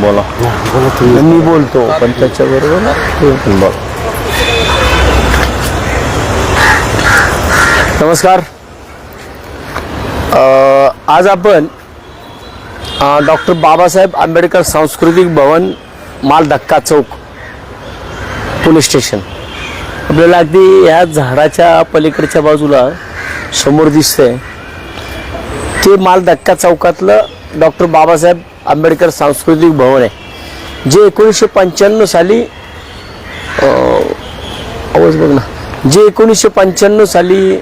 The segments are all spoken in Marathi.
बोला. बोला मी बोलतो पण त्याच्याबरोबर तुम्ही पण बोला. नमस्कार. आज आपण डॉक्टर बाबासाहेब आंबेडकर सांस्कृतिक भवन माल धक्का चौक पोलीस स्टेशन. आपल्याला अगदी या झाडाच्या पलीकडच्या बाजूला समोर दिसतंय. ते माल धक्का चौकातलं डॉक्टर बाबासाहेब आंबेडकर सांस्कृतिक भवन आहे. जे एकोणीसशे पंच्याण्णव साली आवाज बघ ना. जे एकोणीसशे पंच्याण्णव साली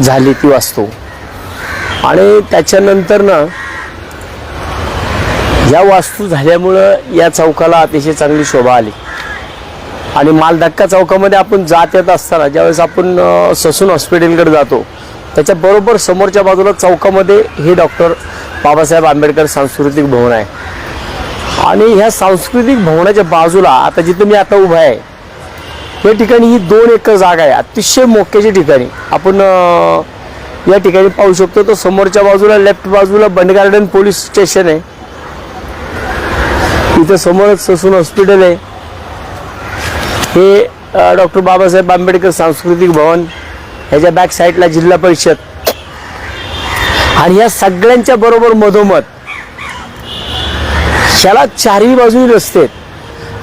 झाली ती वास्तव. आणि त्याच्यानंतर ना या वास्तू झाल्यामुळं या चौकाला अतिशय चांगली शोभा आली. आणि मालधक्का चौकामध्ये आपण जात येत असताना ज्यावेळेस आपण ससून हॉस्पिटलकडे जातो त्याच्या बरोबर समोरच्या बाजूला चौकामध्ये हे डॉक्टर बाबासाहेब आंबेडकर सांस्कृतिक भवन आहे. आणि ह्या सांस्कृतिक भवनाच्या बाजूला आता जिथं मी आता उभा आहे या ठिकाणी ही दोन एकर जागा आहे. अतिशय मोक्याच्या ठिकाणी. आपण या ठिकाणी पाहू शकतो तो समोरच्या बाजूला लेफ्ट बाजूला बंड गार्डन पोलीस स्टेशन आहे. इथं समोरच ससून हॉस्पिटल आहे. हे डॉक्टर बाबासाहेब आंबेडकर सांस्कृतिक भवन. ह्याच्या बॅक साईडला जिल्हा परिषद. आणि या सगळ्यांच्या बरोबर मधोमध. ह्याला चारही बाजूनी रस्ते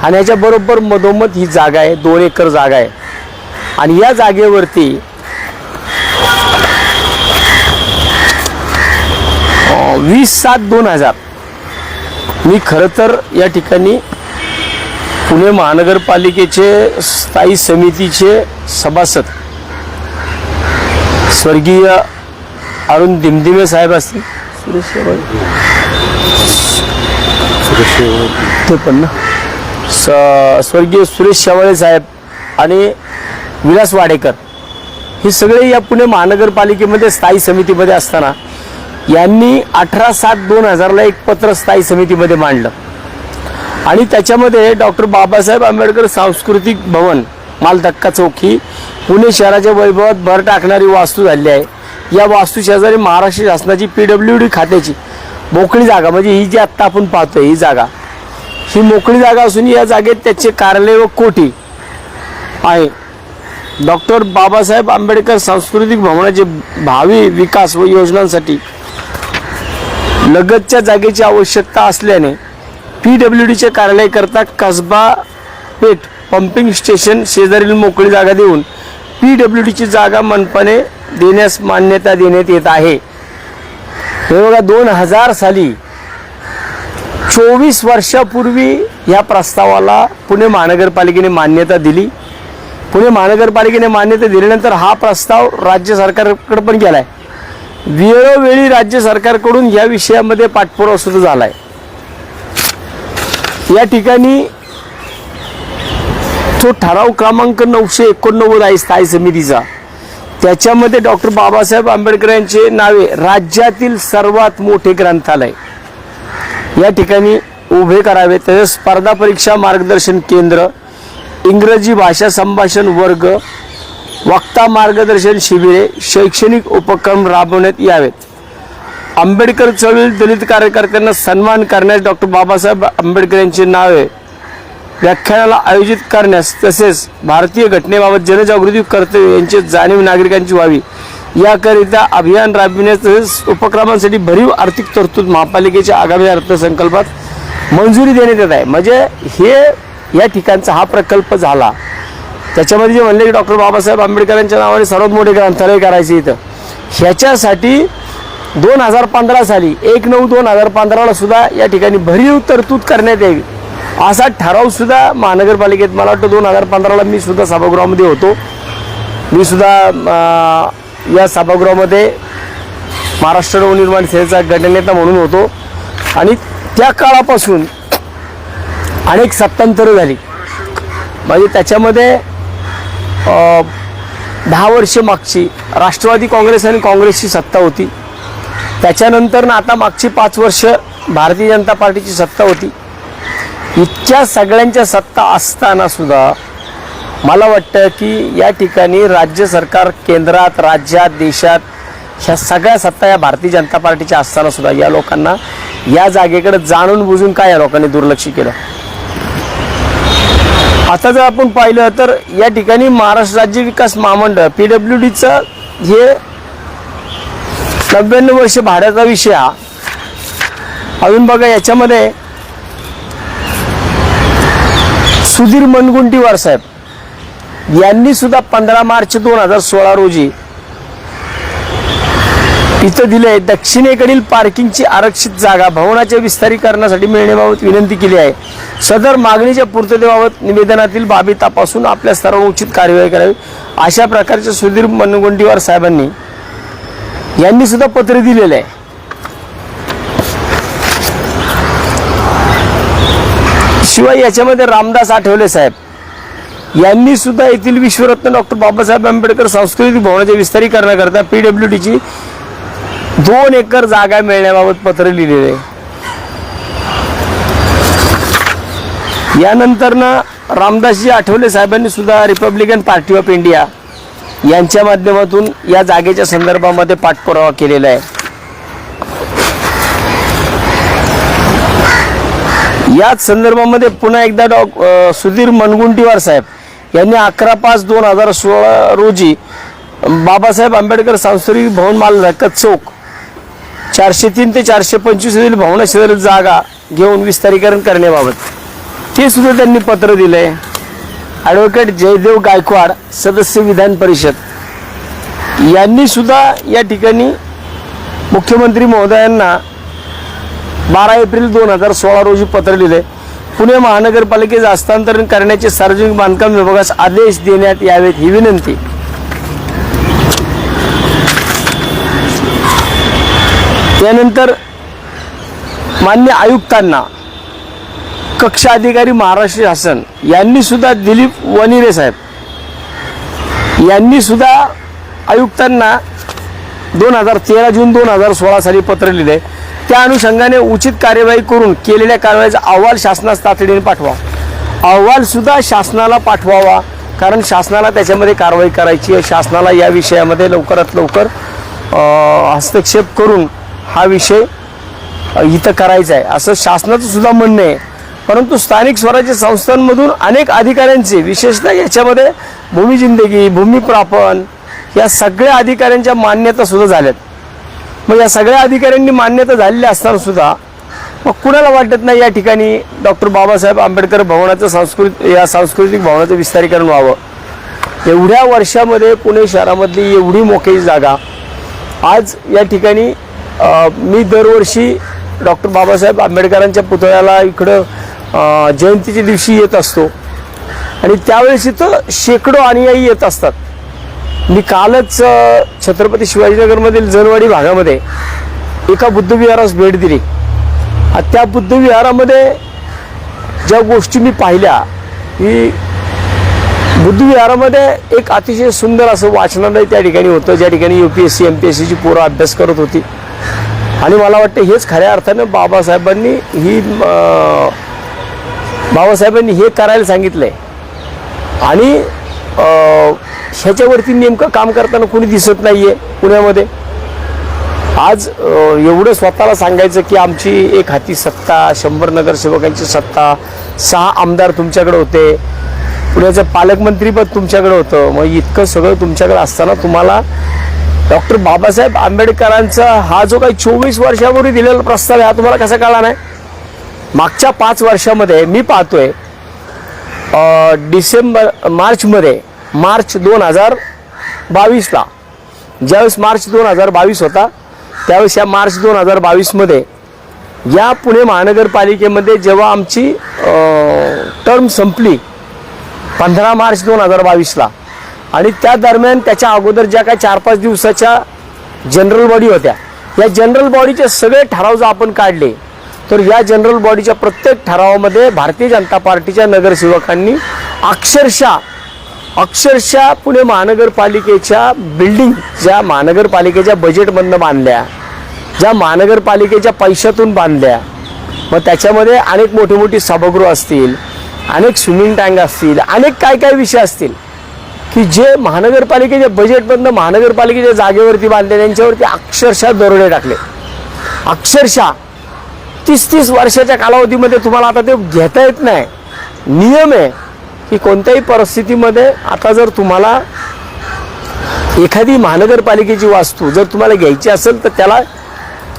आणि ह्याच्या बरोबर मधोमध ही जागा आहे दोन एकर जागा आहे. आणि या जागेवरती वीस सात दोन हजार. मी खरं तर या ठिकाणी पुणे महानगरपालिकेचे स्थायी समितीचे सभासद स्वर्गीय अरुण दिमदिमे साहेब असतील. सुरेश शेवाळे. ते पण ना. स स्वर्गीय सुरेश शेवाळे साहेब आणि विलास वाडेकर. हे सगळे या पुणे महानगरपालिकेमध्ये स्थायी समितीमध्ये असताना यांनी अठरा सात दोन हजारला एक पत्र स्थायी समितीमध्ये मांडलं. आणि त्याच्यामध्ये डॉक्टर बाबासाहेब आंबेडकर सांस्कृतिक भवन मालधक्का चौक ही पुणे शहराच्या वैभवात भर टाकणारी वास्तू झाली आहे. या वास्तू शेजारी महाराष्ट्र शासनाची पी डब्ल्यू डी खात्याची मोकळी जागा. म्हणजे ही जी आत्ता आपण पाहतोय ही जागा. ही मोकळी जागा असून या जागेत त्याचे कार्यालय व कोठी आहे. डॉक्टर बाबासाहेब आंबेडकर सांस्कृतिक भवनाचे भावी विकास व योजनांसाठी लगतच्या जागेची आवश्यकता असल्याने पी डब्ल्यू डीचे कार्यालय करता कसबा पेठ पंपिंग स्टेशन शेजारील मोकळी जागा देऊन पी डब्ल्यू डीची जागा मनपाने देण्यास मान्यता देण्यात येत आहे. हे बघा दोन हजार साली चोवीस वर्षापूर्वी या प्रस्तावाला पुणे महानगरपालिकेने मान्यता दिली. पुणे महानगरपालिकेने मान्यता दिल्यानंतर हा प्रस्ताव राज्य सरकारकडे पण गेलाय. वेळोवेळी राज्य सरकारकडून या विषयामध्ये पाठपुरावा सुरू झालाय. या ठिकाणी तो ठराव क्रमांक नऊशे एकोणनव्वद आहे स्थायी समितीचा. त्याच्यामध्ये डॉक्टर बाबासाहेब आंबेडकर यांचे नावे राज्यातील सर्वात मोठे ग्रंथालय. या ठिकाणी उभे करावे. तसेच स्पर्धा परीक्षा मार्गदर्शन केंद्र इंग्रजी भाषा संभाषण वर्ग वक्ता मार्गदर्शन शिबिरे शैक्षणिक उपक्रम राबवण्यात यावेत. आंबेडकर चळवळी दलित कार्यकर्त्यांना सन्मान करण्यास डॉक्टर बाबासाहेब आंबेडकर यांचे नावे व्याख्यानाला आयोजित करण्यास तसेच भारतीय घटनेबाबत जनजागृती कर्तव्य यांची जाणीव नागरिकांची व्हावी. याकरिता अभियान राबविण्यास तसेच उपक्रमांसाठी भरीव आर्थिक तरतूद महापालिकेच्या आगामी अर्थसंकल्पात मंजुरी देण्यात येत आहे. म्हणजे हे या ठिकाणचा हा प्रकल्प झाला. त्याच्यामध्ये जे म्हणले की डॉक्टर बाबासाहेब आंबेडकरांच्या नावाने सर्वात मोठे ग्रंथालय करायचे इथं. ह्याच्यासाठी दोन हजार पंधरा साली एक नऊ दोन हजार पंधराला सुद्धा या ठिकाणी भरीव तरतूद करण्यात यावी. असा ठराव सुद्धा महानगरपालिकेत मला वाटतं दोन हजार पंधराला मी सुद्धा सभागृहामध्ये होतो. मी सुद्धा या सभागृहामध्ये महाराष्ट्र नवनिर्माण सेनेचा गटनेता म्हणून होतो. आणि त्या काळापासून अनेक सत्तांतरं झाली. म्हणजे त्याच्यामध्ये दहा वर्ष मागची राष्ट्रवादी काँग्रेस आणि काँग्रेसची सत्ता होती. त्याच्यानंतर ना आता मागची पाच वर्ष भारतीय जनता पार्टीची सत्ता होती. इतक्या सगळ्यांच्या सत्ता असताना सुद्धा मला वाटतं की या ठिकाणी राज्य सरकार केंद्रात राज्यात देशात ह्या सगळ्या सत्ता या भारतीय जनता पार्टीच्या असताना सुद्धा या लोकांना या जागेकडे जाणून बुजून काय या लोकांनी दुर्लक्ष केलं? आता जर आपण पाहिलं तर या ठिकाणी महाराष्ट्र राज्य विकास महामंडळ पी डब्ल्यू डीचं हे नव्याण्णव वर्ष भाड्याचा विषय हा. अजून बघा याच्यामध्ये सुधीर मनगुंटीवार साहेब यांनी सुद्धा पंधरा मार्च दोन हजार सोळा रोजी इथं दिले दक्षिणेकडील पार्किंगची आरक्षित जागा भवनाच्या विस्तारीकरणासाठी मिळण्याबाबत विनंती केली आहे. सदर मागणीच्या पूर्ततेबाबत निवेदनातील बाबी तपासून आपल्या स्तरावर उचित कार्यवाही करावी. अशा प्रकारचे सुधीर मनगुंटीवार साहेबांनी यांनी सुद्धा पत्र दिलेलं आहे. शिवाय याच्यामध्ये रामदास आठवले साहेब. यांनी सुद्धा येथील विश्वरत्न डॉक्टर बाबासाहेब आंबेडकर सांस्कृतिक भवनाच्या विस्तारीकरणाकरता पी डब्ल्यू डीची दोन एकर जागा मिळण्याबाबत पत्र लिहिलेले. आहे यानंतरनं रामदासजी आठवले साहेबांनी सुद्धा रिपब्लिकन पार्टी ऑफ इंडिया यांच्या माध्यमातून या जागेच्या संदर्भामध्ये पाठपुरावा केलेला आहे. याच संदर्भामध्ये पुन्हा एकदा डॉ सुधीर मनगुंटीवार साहेब यांनी अकरा पाच दोन हजार सोळा रोजी बाबासाहेब आंबेडकर सांस्कृतिक भवन मालधक्कत चौक चारशे तीन ते चारशे पंचवीस मधील भवना शेजारील जागा घेऊन विस्तारीकरण करण्याबाबत. ते सुद्धा त्यांनी पत्र दिलंय. ॲडव्होकेट जयदेव गायकवाड सदस्य विधान परिषद. यांनी सुद्धा या ठिकाणी मुख्यमंत्री महोदयांना बारा एप्रिल दोन हजार सोळा रोजी पत्र लिहिले. पुणे महानगरपालिकेचे हस्तांतरण करण्याचे सार्वजनिक बांधकाम विभागास आदेश देण्यात यावेत ही विनंती. त्यानंतर मान्य आयुक्तांना कक्ष अधिकारी महाराष्ट्र शासन यांनी सुद्धा दिलीप वनिरे साहेब यांनी सुद्धा आयुक्तांना दोन हजार तेरा जून दोन हजार सोळा साली पत्र लिहिले. त्या अनुषंगाने उचित कार्यवाही करून केलेल्या कारवाईचा अहवाल शासनास तातडीने पाठवा. अहवाल सुद्धा शासनाला पाठवावा कारण शासनाला त्याच्यामध्ये कारवाई करायची आहे. शासनाला या विषयामध्ये लवकरात लवकर हस्तक्षेप करून हा विषय इथं करायचा आहे. असं शासनाचं सुद्धा म्हणणं आहे. परंतु स्थानिक स्वराज्य संस्थांमधून अनेक अधिकाऱ्यांचे विशेषतः याच्यामध्ये भूमी जिंदगी भूमी प्रापण या सगळ्या अधिकाऱ्यांच्या मान्यता सुद्धा झाल्यात. मग या सगळ्या अधिकाऱ्यांनी मान्यता झालेली असताना सुद्धा मग कुणाला वाटत नाही या ठिकाणी डॉक्टर बाबासाहेब आंबेडकर भवनाचं सांस्कृत या सांस्कृतिक भवनाचं विस्तारीकरण व्हावं? एवढ्या वर्षामध्ये पुणे शहरामधली एवढी मोकळी जागा. आज या ठिकाणी मी दरवर्षी डॉक्टर बाबासाहेब आंबेडकरांच्या पुतळ्याला इकडं जयंतीच्या दिवशी येत असतो. आणि त्यावेळेस इथं शेकडो अनुयायी येत असतात. मी कालच छत्रपती शिवाजीनगरमधील जनवाडी भागामध्ये एका बुद्धविहारास भेट दिली. त्या बुद्धविहारामध्ये ज्या गोष्टी मी पाहिल्या की बुद्धविहारामध्ये एक अतिशय सुंदर असं वाचनालय त्या ठिकाणी होतं ज्या ठिकाणी U P S C M P S सीची पोरं अभ्यास करत होती. आणि मला वाटतं हेच खऱ्या अर्थानं बाबासाहेबांनी ही बाबासाहेबांनी हे करायला सांगितलं आहे आणि ह्याच्यावरती नेमकं काम करताना कोणी दिसत नाही आहे पुण्यामध्ये. आज एवढं स्वतःला सांगायचं की आमची एक हाती सत्ता शंभर नगरसेवकांची सत्ता सहा आमदार तुमच्याकडे होते. पुण्याचं पालकमंत्रीपद तुमच्याकडे होतं. मग इतकं सगळं तुमच्याकडे असताना तुम्हाला डॉक्टर बाबासाहेब आंबेडकरांचा हा जो काही चोवीस वर्षापूर्वी दिलेला प्रस्ताव आहे हा तुम्हाला कसा कळला नाही? मागच्या पाच वर्षामध्ये मी पाहतोय डिसेंबर मार्चमध्ये मार्च दोन हजार बावीसला. ज्यावेळेस मार्च दोन हजार बावीस होता त्यावेळेस या मार्च दोन हजार बावीसमध्ये या पुणे महानगरपालिकेमध्ये जेव्हा आमची टर्म संपली पंधरा मार्च दोन हजार बावीसला. आणि त्या दरम्यान त्याच्या अगोदर ज्या काही चार पाच दिवसाच्या जनरल बॉडी होत्या या जनरल बॉडीचे सगळे ठराव जर आपण काढले तर या जनरल बॉडीच्या प्रत्येक ठरावामध्ये भारतीय जनता पार्टीच्या नगरसेवकांनी अक्षरशः अक्षरशः पुणे महानगरपालिकेच्या बिल्डिंग ज्या महानगरपालिकेच्या बजेटमधनं बांधल्या ज्या महानगरपालिकेच्या पैशातून बांधल्या मग त्याच्यामध्ये अनेक मोठी मोठी सभागृह असतील अनेक स्विमिंग टँक असतील अनेक काय काय विषय असतील की जे महानगरपालिकेच्या बजेटमधनं महानगरपालिकेच्या जागेवरती बांधले त्यांच्यावरती अक्षरशः दरोडे टाकले. अक्षरशः तीस तीस वर्षाच्या कालावधीमध्ये तुम्हाला आता ते घेता येत नाही. नियम आहे की कोणत्याही परिस्थितीमध्ये आता जर तुम्हाला एखादी महानगरपालिकेची वास्तू जर तुम्हाला घ्यायची असेल तर त्याला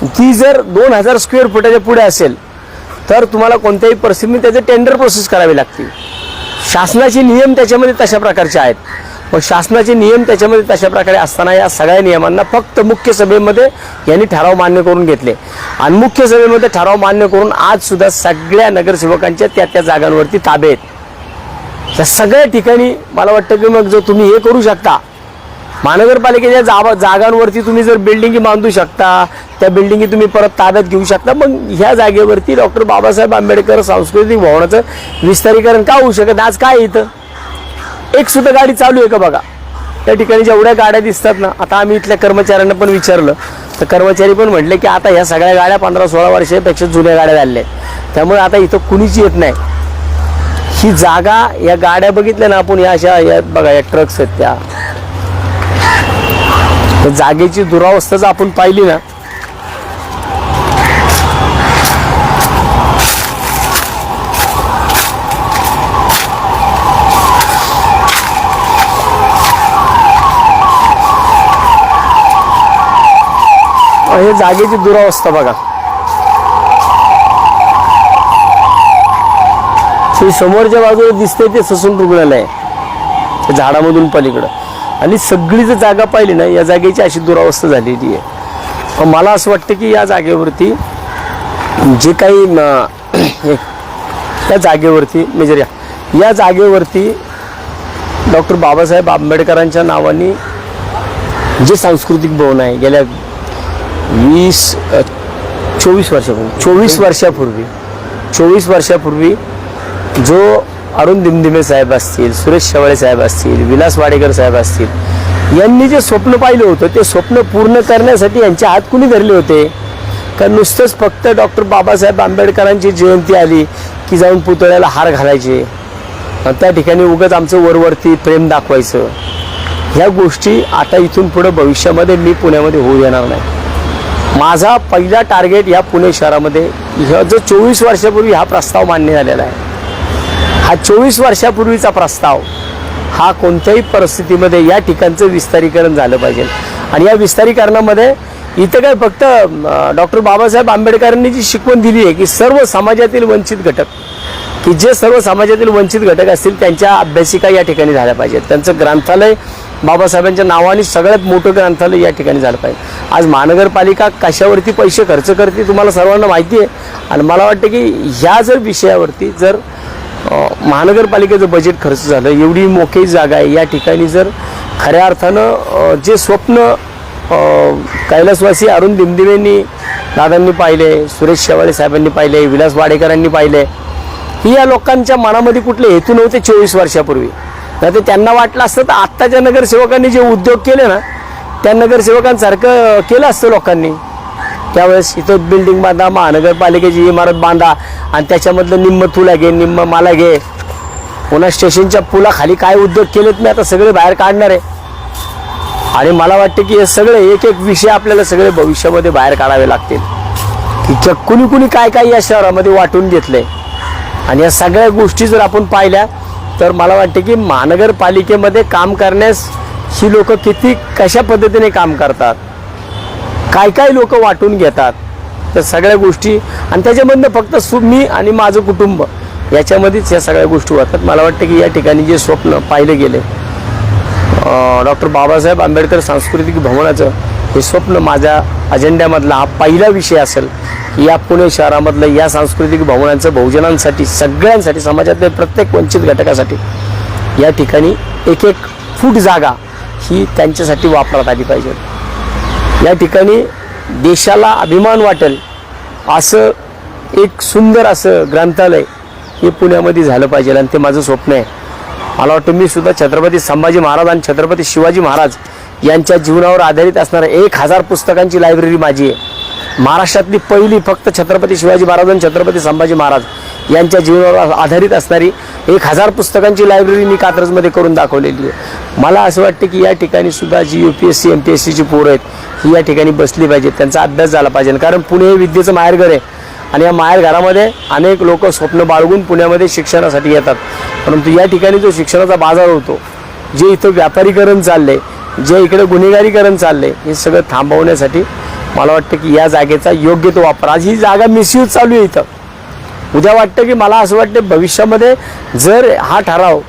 ती जर दोन हजार स्क्वेअर फुटाच्या पुढे असेल तर तुम्हाला कोणत्याही परिस्थितीमध्ये त्याचे टेंडर प्रोसेस करावी लागते. शासनाचे नियम त्याच्यामध्ये तशा प्रकारचे आहेत. पण शासनाचे नियम त्याच्यामध्ये तशा प्रकारे असताना या सगळ्या नियमांना फक्त मुख्य सभेमध्ये यांनी ठराव मान्य करून घेतले. आणि मुख्य सभेमध्ये ठराव मान्य करून आज सुद्धा सगळ्या नगरसेवकांच्या त्या त्या जागांवरती ताबे आहेत. त्या सगळ्या ठिकाणी मला वाटतं की मग जर तुम्ही हे करू शकता महानगरपालिकेच्या जागा जागांवरती तुम्ही जर बिल्डिंगी बांधू शकता त्या बिल्डिंगी तुम्ही परत ताब्यात घेऊ शकता मग ह्या जागेवरती डॉक्टर बाबासाहेब आंबेडकर सांस्कृतिक भवनाचं विस्तारीकरण का होऊ शकत? आज काय इथं? एक सुद्धा गाडी चालू आहे का बघा? त्या ठिकाणी जेवढ्या गाड्या दिसतात ना आता आम्ही इथल्या कर्मचाऱ्यांना पण विचारलं. तर कर्मचारी पण म्हटले की आता ह्या सगळ्या गाड्या पंधरा सोळा वर्षापेक्षा जुन्या गाड्या झालेल्या आहेत त्यामुळे आता इथं कुणीच येत नाही. ही जागा या गाड्या बघितल्या ना आपण या अशा या बघा या ट्रक्स आहेत त्या. त्या जागेची दुरावस्था जर आपण पाहिली ना हे जागेची दुरावस्था बघा. हे समोरच्या बाजूला दिसतंय ते ससून रुग्णालय झाडामधून पलीकडं. आणि सगळी जर जागा पाहिली ना या जागेची अशी दुरावस्था झालेली आहे. मला असं वाटतं की या जागेवरती जे काही या जागेवरती मेजर या या जागेवरती डॉक्टर बाबासाहेब आंबेडकरांच्या नावाने जे सांस्कृतिक भवन आहे गेल्या वीस चोवीस वर्षापूर्वी. चोवीस वर्षापूर्वी. चोवीस वर्षापूर्वी जो अरुण दिमदिमे साहेब असतील सुरेश शेवाळे साहेब असतील विलास वाडेकर साहेब असतील यांनी जे स्वप्न पाहिलं होतं ते स्वप्न पूर्ण करण्यासाठी यांच्या हात कुणी धरले होते? कारण नुसतंच फक्त डॉक्टर बाबासाहेब आंबेडकरांची जयंती आली की जाऊन पुतळ्याला हार घालायचे? त्या ठिकाणी उगाच आमचं वरवरती प्रेम दाखवायचं. ह्या गोष्टी आता इथून पुढं भविष्यामध्ये मी पुण्यामध्ये होऊ देणार नाही. माझा पहिला टार्गेट या पुणे शहरामध्ये ह्या जो चोवीस वर्षापूर्वी हा प्रस्ताव मान्य झालेला आहे. हा चोवीस वर्षापूर्वीचा प्रस्ताव हा कोणत्याही परिस्थितीमध्ये या ठिकाणचं विस्तारीकरण झालं पाहिजे. आणि या विस्तारीकरणामध्ये इथं काय फक्त डॉक्टर बाबासाहेब आंबेडकरांनी जी शिकवण दिली आहे की सर्व समाजातील वंचित घटक की जे सर्व समाजातील वंचित घटक असतील त्यांच्या अभ्यासिका या ठिकाणी झाल्या पाहिजेत. त्यांचं ग्रंथालय बाबासाहेबांच्या नावाने सगळ्यात मोठं ग्रंथालय या ठिकाणी झालं पाहिजे. आज महानगरपालिका कशावरती पैसे खर्च करते तुम्हाला सर्वांना माहिती आहे. आणि मला वाटतं की ह्या जर विषयावरती जर महानगरपालिकेचं बजेट खर्च झालं एवढी मोठी जागा आहे या ठिकाणी जर खऱ्या अर्थानं जे स्वप्न कैलासवासी अरुण दिमदिमेंनी दादांनी पाहिले सुरेश शेवाळे साहेबांनी पाहिले विलास वाडेकरांनी पाहिले ही या लोकांच्या मनामध्ये कुठले हेतू नव्हते चोवीस वर्षापूर्वी. नाही तर त्यांना वाटलं असतं तर आत्ताच्या नगरसेवकांनी जे उद्योग केले ना त्या नगरसेवकांसारखं केलं असतं लोकांनी. त्यावेळेस इथं बिल्डिंग बांधा महानगरपालिकेची इमारत बांधा आणि त्याच्यामधलं निम्म तुला घे निम्म मला घे. पुन्हा स्टेशनच्या पुलाखाली काय उद्योग केलेत मी आता सगळे बाहेर काढणार आहे. आणि मला वाटतं की हे सगळे एक एक विषय आपल्याला सगळे भविष्यामध्ये बाहेर काढावे लागतील. की क- कुणी कुणी काय काय या शहरामध्ये वाटून घेतलंय. आणि या सगळ्या गोष्टी जर आपण पाहिल्या तर मला वाटते की महानगरपालिकेमध्ये काम करण्यास ही लोक किती कशा पद्धतीने काम करतात? काय काय लोक वाटून घेतात? त्या सगळ्या गोष्टी आणि त्याच्यामधनं फक्त सु मी आणि माझं कुटुंब याच्यामध्येच या सगळ्या गोष्टी होतात. मला वाटतं की या ठिकाणी जे स्वप्न पाहिलं गेले डॉक्टर बाबासाहेब आंबेडकर सांस्कृतिक भवनाचं हे स्वप्न माझ्या अजेंड्यामधला हा पहिला विषय असेल. या पुणे शहरामधलं या सांस्कृतिक भावनांचं बहुजनांसाठी सगळ्यांसाठी समाजातल्या प्रत्येक वंचित घटकासाठी या ठिकाणी एक एक फूट जागा ही त्यांच्यासाठी वापरात आली पाहिजे. या ठिकाणी देशाला अभिमान वाटेल असं एक सुंदर असं ग्रंथालय हे पुण्यामध्ये झालं पाहिजे आणि ते माझं स्वप्न आहे. मला वाटतं मी सुद्धा छत्रपती संभाजी महाराज आणि छत्रपती शिवाजी महाराज यांच्या जीवनावर आधारित असणाऱ्या एक हजार पुस्तकांची लायब्ररी माझी आहे. महाराष्ट्रातली पहिली फक्त छत्रपती शिवाजी महाराज आणि छत्रपती संभाजी महाराज यांच्या जीवनावर आधारित असणारी एक हजार पुस्तकांची लायब्ररी मी कात्रजमध्ये करून दाखवलेली आहे. मला असं वाटतं की या ठिकाणी सुद्धा जी U P S C M P S सीची पोरं आहेत ही या ठिकाणी बसली पाहिजेत. त्यांचा अभ्यास झाला पाहिजे. कारण पुणे हे विद्येचं माहेरघर आहे. आणि या माहेरघरामध्ये अनेक लोक स्वप्न बाळगून पुण्यामध्ये शिक्षणासाठी येतात. परंतु या ठिकाणी जो शिक्षणाचा बाजार होतो जे इथं व्यापारीकरण चाललंय जे इकडे गुन्हेगारीकरण चाललंय हे सगळं थांबवण्यासाठी मला वाटतं की या जागेचा योग्य तो वापर. आज ही जागा मिसयूज चालू आहे इथं. उद्या वाटतं की मला असं वाटतं भविष्यामध्ये जर हा ठराव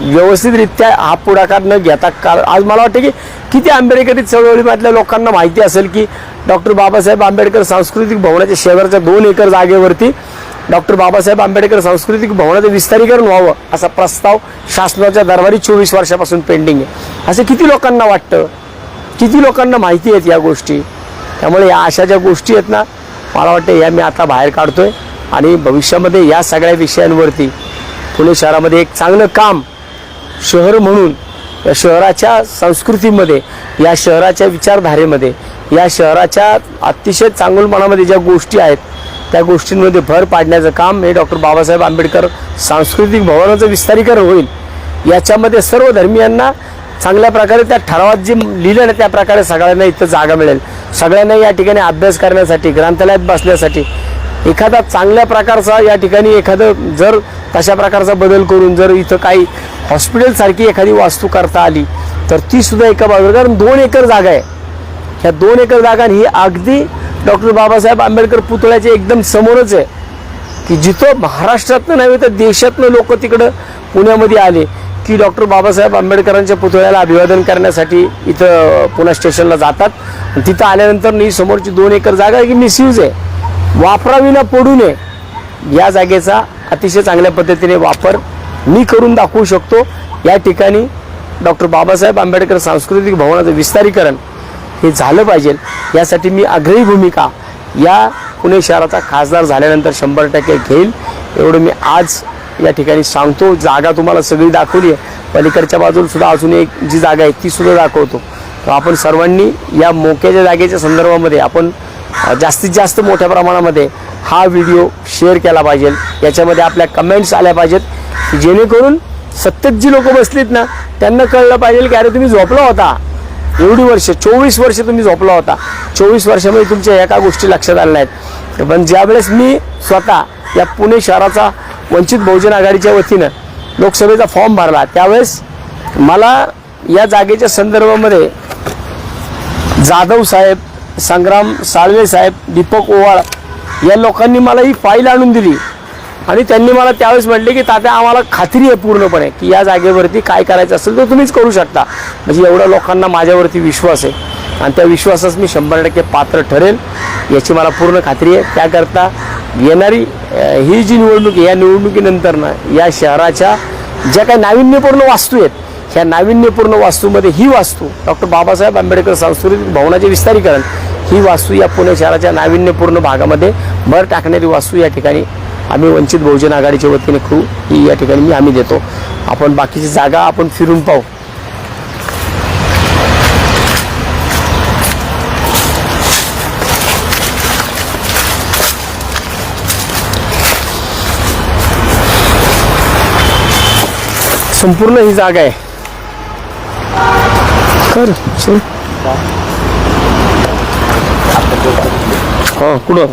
व्यवस्थितरित्या हा पुढाकार न घेता काल आज मला वाटतं की किती आंबेडकरी चळवळीमधल्या लोकांना माहिती असेल की डॉक्टर बाबासाहेब आंबेडकर सांस्कृतिक भवनाच्या शेजारच्या दोन एकर जागेवरती डॉक्टर बाबासाहेब आंबेडकर सांस्कृतिक भवनाचं विस्तारीकरण व्हावं असा प्रस्ताव शासनाच्या दरबारी चोवीस वर्षापासून पेंडिंग आहे. असं किती लोकांना वाटतं? किती लोकांना माहिती आहेत या गोष्टी? त्यामुळे या अशा ज्या गोष्टी आहेत ना मला वाटतं या मी आता बाहेर काढतो आहे आणि भविष्यामध्ये या सगळ्या विषयांवरती पुणे शहरामध्ये एक चांगलं काम शहर म्हणून या शहराच्या संस्कृतीमध्ये या शहराच्या विचारधारेमध्ये या शहराच्या अतिशय चांगलपणामध्ये ज्या गोष्टी आहेत त्या गोष्टींमध्ये भर पाडण्याचं काम हे डॉक्टर बाबासाहेब आंबेडकर सांस्कृतिक भवनाचं विस्तारीकरण होईल. याच्यामध्ये सर्व धर्मियांना चांगल्या प्रकारे त्या ठरावात जे लिहिलं ना त्या प्रकारे सगळ्यांना इथं जागा मिळेल. सगळ्यांना या ठिकाणी अभ्यास करण्यासाठी ग्रंथालयात बसण्यासाठी एखादा चांगल्या प्रकारचा या ठिकाणी एखादं जर तशा प्रकारचा बदल करून जर इथं काही हॉस्पिटलसारखी एखादी वास्तू करता आली तर ती सुद्धा एका बाजूला कारण दोन एकर जागा आहे. ह्या दोन एकर जागा ही अगदी डॉक्टर बाबासाहेब आंबेडकर पुतळ्याच्या एकदम समोरच आहे. की जिथं महाराष्ट्रातनं नव्हे तर देशातनं लोक तिकडं पुण्यामध्ये आले की डॉक्टर बाबासाहेब आंबेडकरांच्या पुतळ्याला अभिवादन करण्यासाठी इथं पुणे स्टेशनला जातात. आणि तिथं आल्यानंतर ही समोरची दोन एकर जागा आहे की मिसयूज आहे. वापरावी ना पडू नये. या जागेचा अतिशय चांगल्या पद्धतीने वापर मी करून दाखवू शकतो. या ठिकाणी डॉक्टर बाबासाहेब आंबेडकर सांस्कृतिक भवनाचं विस्तारीकरण हे झालं पाहिजे. यासाठी मी आग्रही भूमिका या पुणे शहराचा खासदार झाल्यानंतर शंभर टक्के घेईल. एवढं मी आज या ठिकाणी सांगतो. जागा तुम्हाला सगळी दाखवली आहे. पलीकडच्या बाजूला सुद्धा अजून एक जी जागा आहे ती सुद्धा दाखवतो. तर आपण सर्वांनी या मोक्याच्या जागेच्या संदर्भामध्ये आपण जास्तीत जास्त मोठ्या प्रमाणामध्ये हा व्हिडिओ शेअर केला पाहिजे. याच्यामध्ये आपल्या कमेंट्स आल्या पाहिजेत जेणेकरून सत्तेत जी लोक बसलीत ना त्यांना कळलं पाहिजे की अरे तुम्ही झोपला होता. एवढी वर्ष चोवीस वर्ष तुम्ही झोपला होता. चोवीस वर्षामध्ये तुमच्या एका गोष्टी लक्षात आल्या आहेत पण ज्यावेळेस मी स्वतः या पुणे शहराचा वंचित बहुजन आघाडीच्या वतीनं लोकसभेचा फॉर्म भरला. त्यावेळेस मला या जागेच्या संदर्भामध्ये जाधव साहेब संग्राम साळवे साहेब दीपक ओवाळ या लोकांनी मला ही फाईल आणून दिली. आणि त्यांनी मला त्यावेळेस म्हटले की तात्या आम्हाला खात्री आहे पूर्णपणे की या जागेवरती काय करायचं असेल तर तुम्हीच करू शकता. म्हणजे एवढ्या लोकांना माझ्यावरती विश्वास आहे. आणि त्या विश्वासास मी शंभर टक्के पात्र ठरेल याची मला पूर्ण खात्री आहे. त्याकरता येणारी ही जी निवडणूक या निवडणुकीनंतर ना या शहराच्या ज्या काही नाविन्यपूर्ण वास्तू आहेत ह्या नाविन्यपूर्ण वास्तूमध्ये ही वास्तू डॉक्टर बाबासाहेब आंबेडकर सांस्कृतिक भवनाचे विस्तारीकरण ही वास्तू या पुणे शहराच्या नाविन्यपूर्ण भागामध्ये भर टाकणारी वास्तू या ठिकाणी आम्ही वंचित बहुजन आघाडीच्या वतीने करू ही या ठिकाणी मी आम्ही देतो. आपण बाकीची जागा आपण फिरून पाहू. संपूर्ण ही जागा आहे. कर चल. हा कुठं?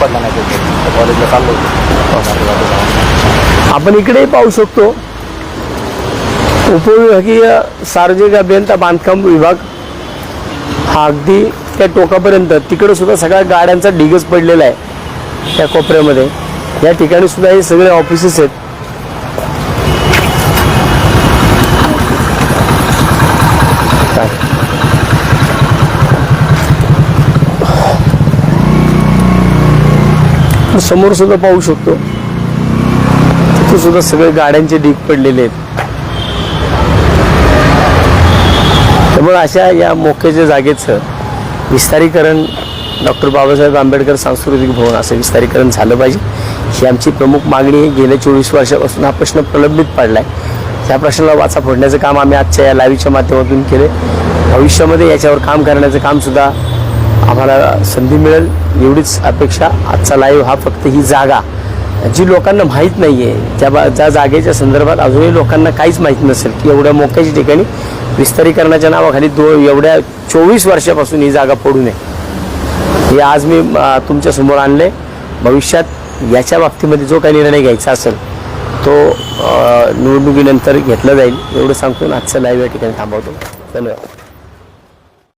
पडला नाही कॉलेजला चाललो आपण इकडेही पाहू शकतो. उपविभागीय सार्वजनिक अभियंता बांधकाम विभाग. हा अगदी त्या टोकापर्यंत तिकडे सुद्धा सगळ्या गाड्यांचा ढिगच पडलेला आहे. त्या कोपऱ्यामध्ये. या ठिकाणी सुद्धा हे सगळे ऑफिसेस आहेत. समोर सुद्धा पाहू शकतो. तिथे सुद्धा सगळे गाड्यांचे ढीग पडलेले आहेत. त्यामुळे अशा या मोक्याच्या जागेचं विस्तारीकरण डॉक्टर बाबासाहेब आंबेडकर सांस्कृतिक भवन असं विस्तारीकरण झालं पाहिजे. ही आमची प्रमुख मागणी आहे. गेल्या चोवीस वर्षापासून हा प्रश्न प्रलंबित पडला आहे त्या प्रश्नाला वाचा फोडण्याचं काम आम्ही आजच्या या लाईव्हच्या माध्यमातून केले भविष्यामध्ये याच्यावर काम करण्याचं कामसुद्धा आम्हाला संधी मिळेल एवढीच अपेक्षा. आजचा लाईव्ह हा फक्त ही जागा. जी लोकांना माहीत नाही आहे त्या बा ज्या जागेच्या संदर्भात अजूनही लोकांना काहीच माहीत नसेल की एवढ्या मोक्याच्या ठिकाणी विस्तारीकरणाच्या नावाखाली दो एवढ्या चोवीस वर्षापासून ही जागा पडू नये. हे आज मी तुमच्यासमोर तुमच्यासमोर आणले भविष्यात याच्या बाबतीमध्ये जो काही निर्णय घ्यायचा असेल तो निवडणुकीनंतर घेतला जाईल. एवढं सांगतो आजचं लाईव्ह या ठिकाणी थांबवतो. धन्यवाद.